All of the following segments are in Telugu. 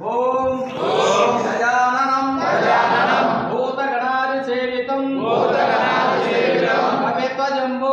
ఓం గజాననం గజాననం భూతగణాది సేవితం భూతగణాది సేవితం కవిత్వ జంబూ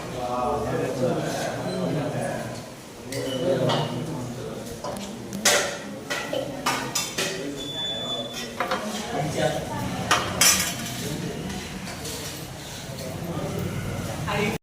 I